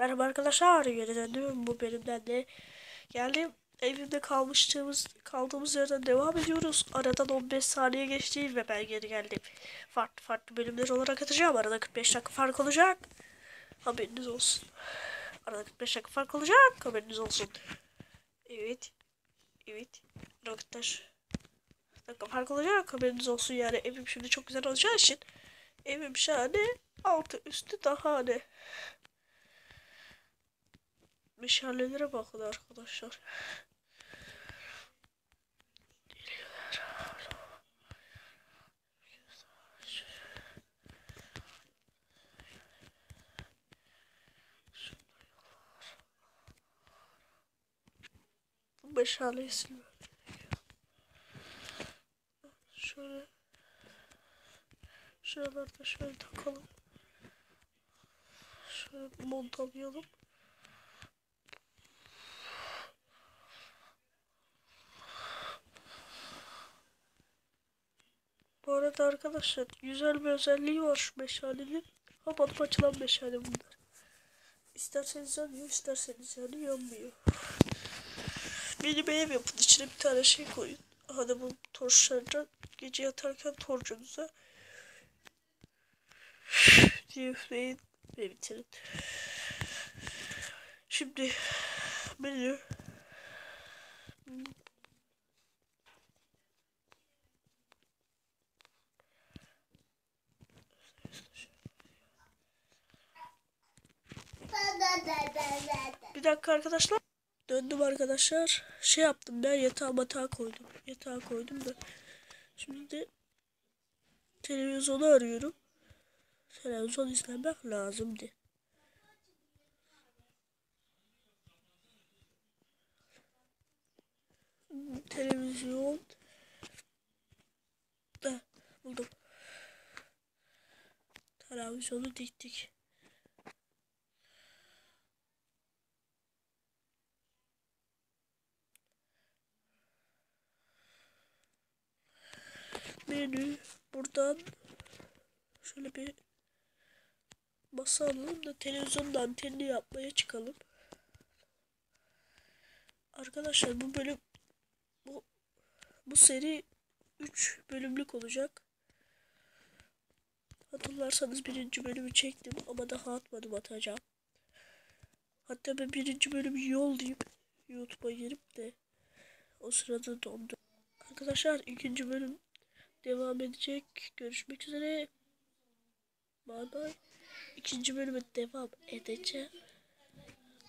Merhaba arkadaşlar, geri döndüm. Bu bölümden de geldim. Evimde kalmıştığımız kaldığımız yerden devam ediyoruz. Aradan 15 saniye geçti ve ben geri geldim. Farklı farklı bölümler olarak atacağım. Arada 45 dakika fark olacak. Haberiniz olsun. Arada 45 dakika fark olacak. Haberiniz olsun. Evet. Evet. Arkadaşlar. dakika fark olacak. Haberiniz olsun yani. Evim şimdi çok güzel olacağı için. Evim şahane. Altı üstü daha ne. Meşalelere bakın arkadaşlar. Meşaleyi silmem. Şöyle şuralarda şöyle takalım. Şöyle montalayalım. Bu arada arkadaşlar güzel bir özelliği var şu meşalenin. Kapatıp açılan meşale bunlar. İsterseniz yanıyor, isterseniz yani yanmıyor. Benim ev yapın, içine bir tane şey koyun. Bu torçlardan gece yatarken torcunuza diye üfleyin ve bitirin. Şimdi menü Bir dakika arkadaşlar. Döndüm arkadaşlar. Şey yaptım ben yatağa matağa koydum. Yatağa koydum da. Şimdi televizyonu arıyorum. Televizyon izlemek lazımdı. Televizyon. Da buldum. Televizyonu diktik. Menü buradan şöyle bir masa alalım da televizyonun antenini yapmaya çıkalım. Arkadaşlar bu bölüm bu bu seri 3 bölümlük olacak. Hatırlarsanız birinci bölümü çektim ama daha atmadım atacağım. Hatta ben birinci bölümü yol deyip YouTube'a girip de o sırada dondu. Arkadaşlar ikinci bölüm devam edecek. Görüşmek üzere. Bay bay. İkinci bölüme devam edeceğim.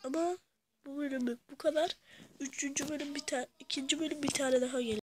Ama bu bölümlük bu kadar. Üçüncü bölüm bir tane, ikinci bölüm bir tane daha gelir.